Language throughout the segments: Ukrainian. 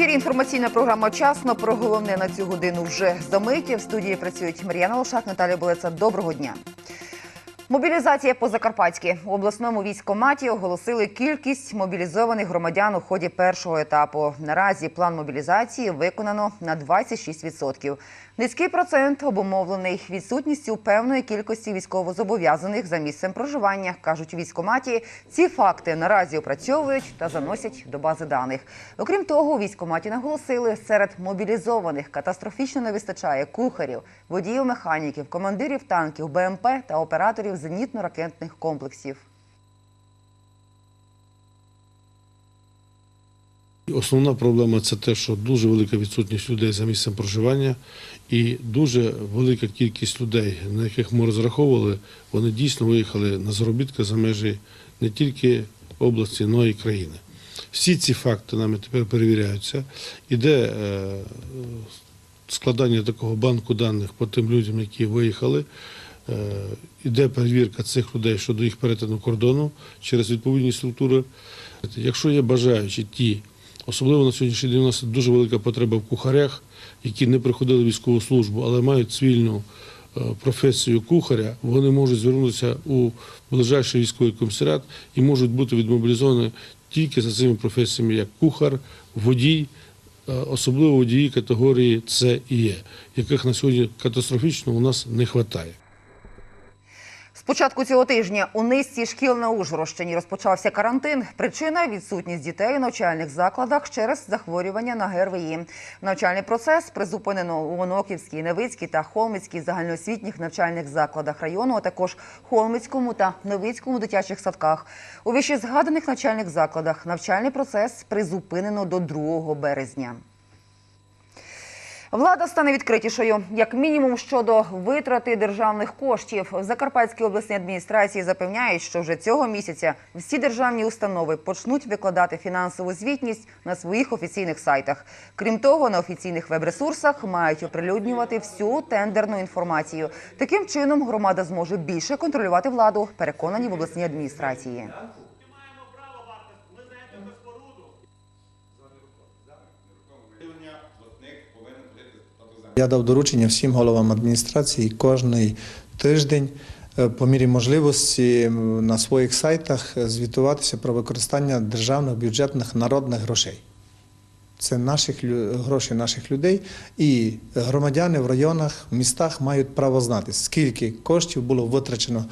ефірі інформаційна програма Часно. Про головне на цю годину вже за миті. В студії працюють Мар'яна Лошак, Наталія Болеца. Доброго дня. Мобілізація по Закарпатськи у обласному військкоматі оголосили кількість мобілізованих громадян у ході першого етапу. Наразі план мобілізації виконано на 26%. Низький процент обумовлений відсутністю певної кількості військовозобов'язаних за місцем проживання, кажуть у військкоматі. Ці факти наразі опрацьовують та заносять до бази даних. Окрім того, військкоматі наголосили, серед мобілізованих катастрофічно не вистачає кухарів, водіїв, механіків, командирів танків, БМП та операторів зенітно-ракетних комплексів. Основна проблема це те, що дуже велика відсутність людей за місцем проживання, і дуже велика кількість людей, на яких ми розраховували, вони дійсно виїхали на заробітки за межі не тільки області, але й країни. Всі ці факти нами тепер перевіряються. Іде е, складання такого банку даних по тим людям, які виїхали. Е, Іде перевірка цих людей щодо їх перетину кордону через відповідні структури. Якщо є бажаючі ті, особливо на сьогоднішній день у нас дуже велика потреба в кухарях, які не приходили в військову службу, але мають цивільну е, професію кухаря, вони можуть звернутися у ближайший військовий комісаріат і можуть бути відмобілізовані тільки за цими професіями, як кухар, водій, е, особливо водії категорії С і Е, яких на сьогодні катастрофічно у нас не вистачає. Початку цього тижня у низці шкіл на Ужгородщині розпочався карантин. Причина відсутність дітей у навчальних закладах через захворювання на ГРВІ. Навчальний процес призупинено у Оноківській, Невицькій та Холмицькій загальноосвітніх навчальних закладах району, а також Холмицькому та Новицькому дитячих садках. У вище згаданих навчальних закладах навчальний процес призупинено до 2 березня. Влада стане відкритішою, як мінімум щодо витрати державних коштів. В Закарпатській обласній адміністрації запевняють, що вже цього місяця всі державні установи почнуть викладати фінансову звітність на своїх офіційних сайтах. Крім того, на офіційних веб-ресурсах мають оприлюднювати всю тендерну інформацію. Таким чином громада зможе більше контролювати владу. Переконані в обласній адміністрації. Я дав доручення всім головам адміністрації кожний тиждень е, по мірі можливості на своїх сайтах звітуватися про використання державних бюджетних народних грошей. Це наших гроші наших людей, і громадяни в районах, в містах мають право знати, скільки коштів було витрачено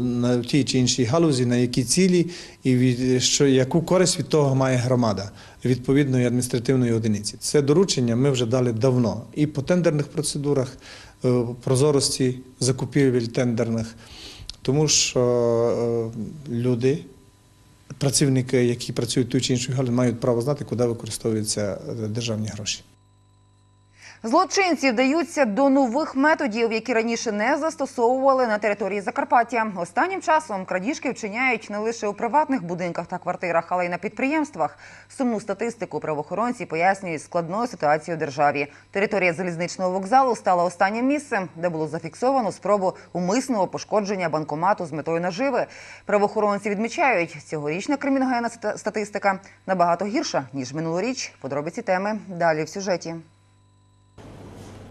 на тій чи іншій галузі, на які цілі, і від що яку користь від того має громада відповідної адміністративної одиниці. Це доручення ми вже дали давно і по тендерних процедурах, е, прозорості закупівель тендерних, тому що е, люди. Працівники, які працюють ту чи іншу галузі, мають право знати, куди використовуються е, державні гроші. Злочинці вдаються до нових методів, які раніше не застосовували на території Закарпаття. Останнім часом крадіжки вчиняють не лише у приватних будинках та квартирах, але й на підприємствах. Сумну статистику правоохоронці пояснюють складною ситуацією в державі. Територія залізничного вокзалу стала останнім місцем, де було зафіксовано спробу умисного пошкодження банкомату з метою наживи. Правоохоронці відмічають, цьогорічна криміногенна статистика набагато гірша ніж минулоріч. Подробиці теми далі в сюжеті.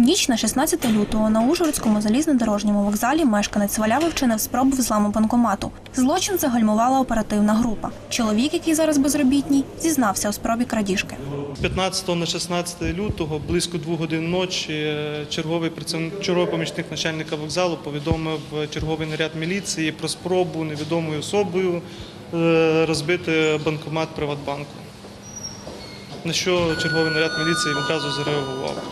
Ніч на 16 лютого на Ужгородському залізнодорожньому вокзалі мешканець Валяви вчинив спробу взламу банкомату. Злочин загальмувала оперативна група. Чоловік, який зараз безробітній, зізнався у спробі крадіжки. 15 на 16 лютого близько двох годин ночі е, черговий черговий помічник начальника вокзалу повідомив черговий наряд міліції про спробу невідомою особою е, розбити банкомат Приватбанку. На що черговий наряд міліції відразу зареагував.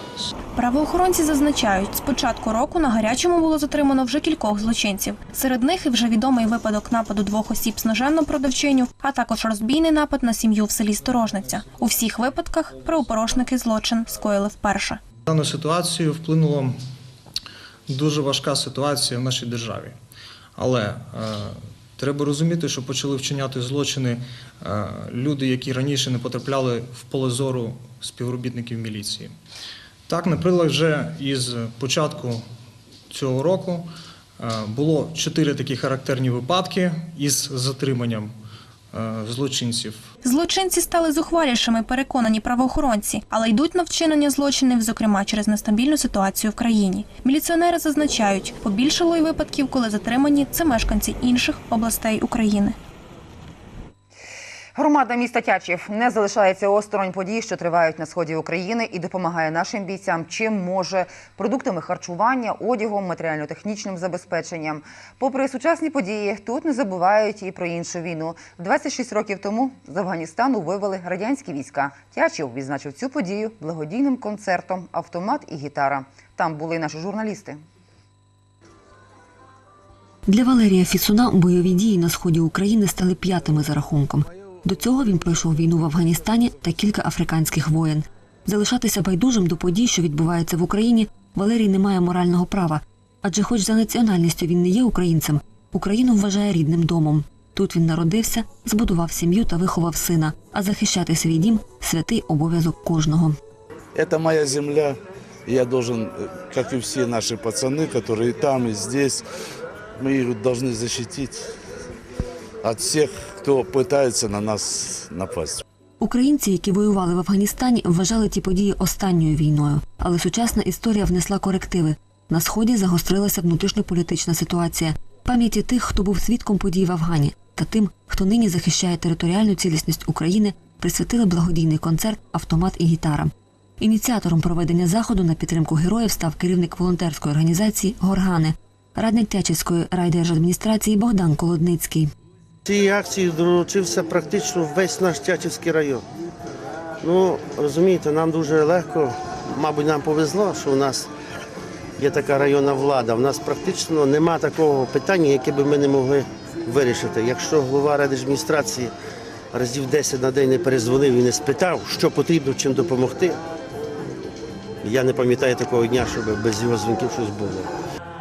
Правоохоронці зазначають, з початку року на гарячому було затримано вже кількох злочинців. Серед них і вже відомий випадок нападу двох осіб з ножем на продавчиню, а також розбійний напад на сім'ю в селі Сторожниця. У всіх випадках правопорушники злочин скоїли вперше. дану ситуацію вплинула дуже важка ситуація в нашій державі. Але е, треба розуміти, що почали вчиняти злочини е, люди, які раніше не потрапляли в поле зору співробітників міліції. Так, наприклад, вже із початку цього року е, було чотири такі характерні випадки із затриманням злочинців. Злочинці стали зухвалішими, переконані правоохоронці, але йдуть на вчинення злочинів, зокрема через нестабільну ситуацію в країні. Міліціонери зазначають, побільшало й випадків, коли затримані це мешканці інших областей України. Громада міста Тячів не залишається осторонь подій, що тривають на сході України, і допомагає нашим бійцям, чим може продуктами харчування, одягом, матеріально-технічним забезпеченням. Попри сучасні події, тут не забувають і про іншу війну. 26 років тому з Афганістану вивели радянські війська. Тячів відзначив цю подію благодійним концертом Автомат і гітара. Там були наші журналісти. Для Валерія Фісуна бойові дії на сході України стали п'ятими за рахунком. До цього він пройшов війну в Афганістані та кілька африканських воєн. Залишатися байдужим до подій, що відбуваються в Україні, Валерій не має морального права, адже, хоч за національністю він не є українцем, Україну вважає рідним домом. Тут він народився, збудував сім'ю та виховав сина. А захищати свій дім святий обов'язок кожного. Это моя земля. и Я должен, э, как и все наши пацаны, которые и там, и здесь, мы их должны защитить от всех, кто пытается на нас напасть. Українці, які воювали в Афганістані, вважали ті події останньою війною, але сучасна історія внесла корективи. На сході загострилася внутрішньополітична ситуація. Пам'яті тих, хто був свідком подій в Афгані, та тим, хто нині захищає територіальну цілісність України, присвятили благодійний концерт Автомат і гітара. Ініціатором проведення заходу на підтримку героїв став керівник волонтерської організації Горгани, радник Тячівської райдержадміністрації Богдан Колодницький. Цієї акції долучився практично весь наш Тячівський район. Ну, розумієте, нам дуже легко, мабуть, нам повезло, що у нас є така районна влада. У нас практично нема такого питання, яке би ми не могли вирішити. Якщо голова райдержадміністрації разів 10 на день не перезвонив і не спитав, що потрібно, чим допомогти, я не пам'ятаю такого дня, щоб без його дзвінків щось було.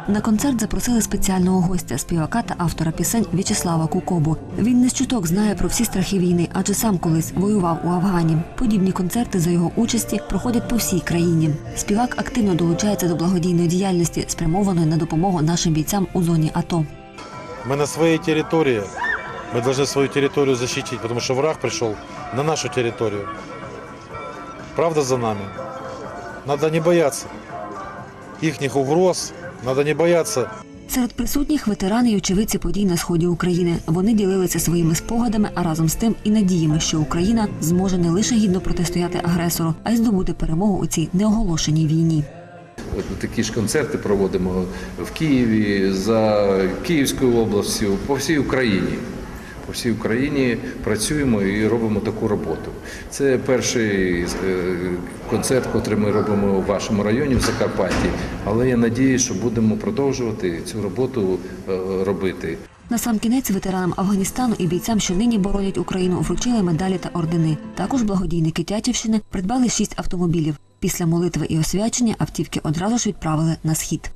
На концерт запросили спеціального гостя, співака та автора пісень В'ячеслава Кукобу. Він не з чуток знає про всі страхи війни, адже сам колись воював у Афгані. Подібні концерти за його участі проходять по всій країні. Співак активно долучається до благодійної діяльності, спрямованої на допомогу нашим бійцям у зоні АТО. Мы на своей территории. Мы должны свою территорию защитить, потому что враг пришел на нашу территорию. Правда за нами. Надо не бояться ихних угроз. Надо не бояться Серед присутніх ветерани й очевидці подій на сході України. Вони ділилися своїми спогадами, а разом з тим і надіями, що Україна зможе не лише гідно протистояти агресору, а й здобути перемогу у цій неоголошеній війні. От такі ж концерти проводимо в Києві, за Київською областю, по всій Україні. По всій Україні працюємо і робимо таку роботу. Це перший е, концерт, який ми робимо у вашому районі в Закарпатті. Але я надіюсь, що будемо продовжувати цю роботу е, робити. На сам кінець ветеранам Афганістану і бійцям, що нині боронять Україну, вручили медалі та ордени. Також благодійники Тячівщини придбали шість автомобілів. Після молитви і освячення автівки одразу ж відправили на схід.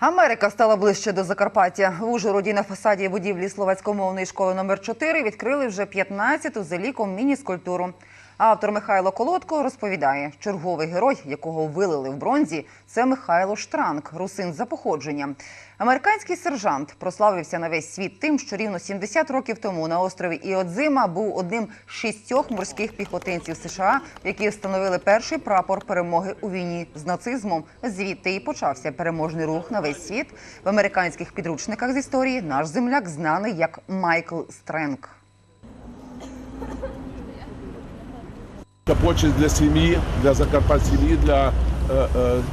Америка стала ближче до Закарпаття. В Ужгороді на фасаді будівлі словацькомовної школи номер 4 відкрили вже 15-ту за ліком міні-скульптуру. Автор Михайло Колодко розповідає, черговий герой, якого вилили в бронзі, це Михайло Штранк, русин за походженням. Американський сержант прославився на весь світ тим, що рівно 70 років тому на острові Іодзима був одним з шістьох морських піхотинців США, які встановили перший прапор перемоги у війні з нацизмом. Звідти і почався переможний рух на весь світ. В американських підручниках з історії наш земляк знаний як Майкл Стренк. Це почесть для сім'ї, для Закарпат сім'ї, для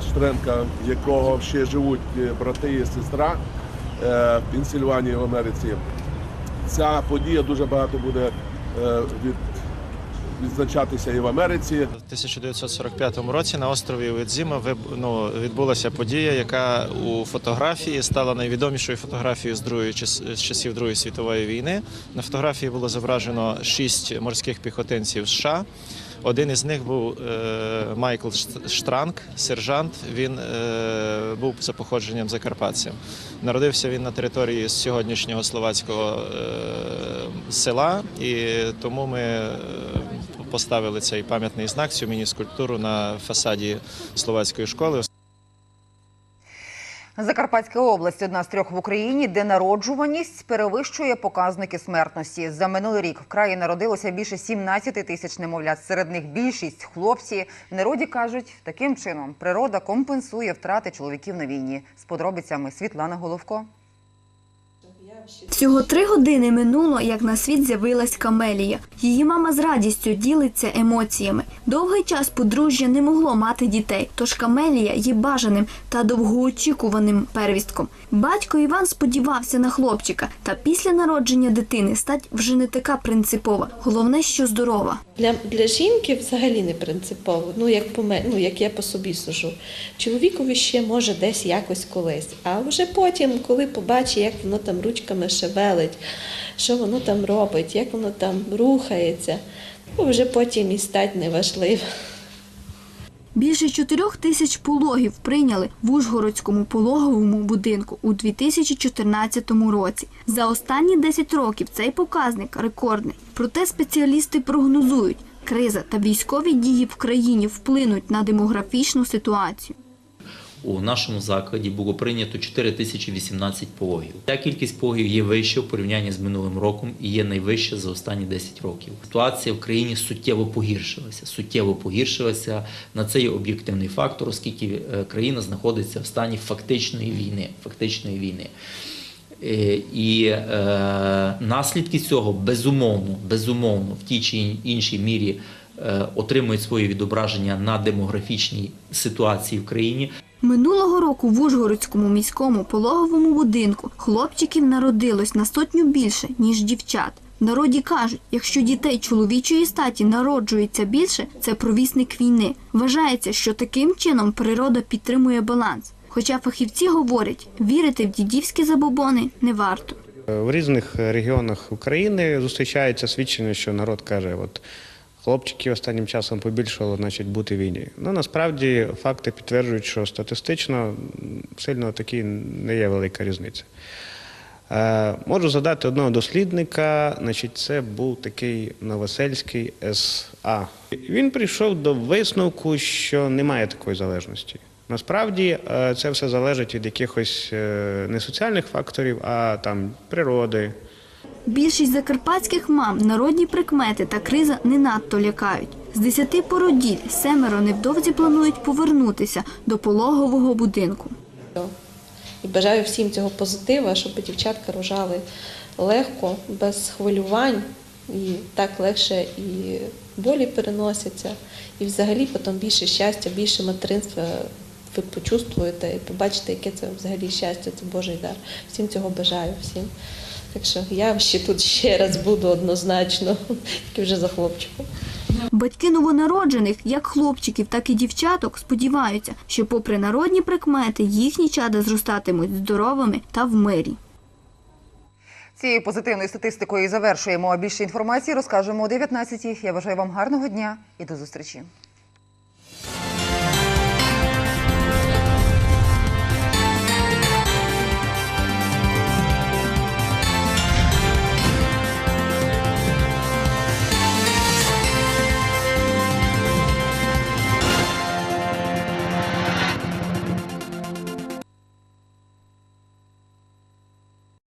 Штренка, в якого ще живуть е, брати і сестра е, в Пенсільванії в Америці. Ця подія дуже багато буде е, від, відзначатися і в Америці. В 1945 році на острові Уедзіма виб- ну, відбулася подія, яка у фотографії стала найвідомішою фотографією з другої з часів Другої світової війни. На фотографії було зображено шість морських піхотинців США. Один із них був е, Майкл Шт- Штранк, сержант. Він е, був за походженням закарпатцем. Народився він на території сьогоднішнього словацького е, села, і тому ми поставили цей пам'ятний знак, цю міні-скульптуру на фасаді словацької школи. Закарпатська область одна з трьох в Україні, де народжуваність перевищує показники смертності. За минулий рік в краї народилося більше 17 тисяч немовлят. Серед них більшість хлопці. В народі кажуть, таким чином природа компенсує втрати чоловіків на війні. З подробицями Світлана Головко. Всього три години минуло, як на світ з'явилась Камелія. Її мама з радістю ділиться емоціями. Довгий час подружжя не могло мати дітей, тож Камелія є бажаним та довгоочікуваним первістком. Батько Іван сподівався на хлопчика, та після народження дитини стать вже не така принципова. Головне, що здорова. Для, для жінки взагалі не принципово, ну як по ну як я по собі сужу. Чоловікові ще може десь якось колись, а вже потім, коли побачить, як воно там ручками шевелить, що воно там робить, як воно там рухається, ну вже потім і стать неважливо. Більше чотирьох тисяч пологів прийняли в Ужгородському пологовому будинку у 2014 році. За останні 10 років цей показник рекордний. Проте спеціалісти прогнозують, криза та військові дії в країні вплинуть на демографічну ситуацію. У нашому закладі було прийнято 4018 пологів. Ця кількість пологів є вища в порівнянні з минулим роком і є найвища за останні 10 років. Ситуація в країні суттєво погіршилася. Суттєво погіршилася. На це є об'єктивний фактор, оскільки е, країна знаходиться в стані фактичної війни. Фактичної війни. Е, І е, наслідки цього безумовно, безумовно, в тій чи іншій мірі е, отримують своє відображення на демографічній ситуації в країні. Минулого року в Ужгородському міському пологовому будинку хлопчиків народилось на сотню більше, ніж дівчат. В народі кажуть, якщо дітей чоловічої статі народжується більше, це провісник війни. Вважається, що таким чином природа підтримує баланс. Хоча фахівці говорять, вірити в дідівські забобони не варто. В різних регіонах України зустрічається свідчення, що народ каже, от хлопчиків останнім часом побільшало, значить, бути війні. Ну насправді факти підтверджують, що статистично сильно такі не є велика різниця. Е, можу задати одного дослідника, значить, це був такий Новосельський СА. Він прийшов до висновку, що немає такої залежності. Насправді е, це все залежить від якихось е, не соціальних факторів, а там природи, Більшість закарпатських мам народні прикмети та криза не надто лякають. З десяти породіль семеро невдовзі планують повернутися до пологового будинку. І бажаю всім цього позитива, щоб дівчатка рожали легко, без хвилювань, і так легше і болі переносяться, і взагалі потім більше щастя, більше материнства ви почувствуєте і побачите, яке це взагалі щастя, це Божий дар. Всім цього бажаю всім. Так що я ще тут ще раз буду однозначно, тільки вже за хлопчиком. Батьки новонароджених, як хлопчиків, так і дівчаток, сподіваються, що, попри народні прикмети, їхні чада зростатимуть здоровими та в мирі. Цією позитивною статистикою і завершуємо. А більше інформації розкажемо о 19-й. Я бажаю вам гарного дня і до зустрічі.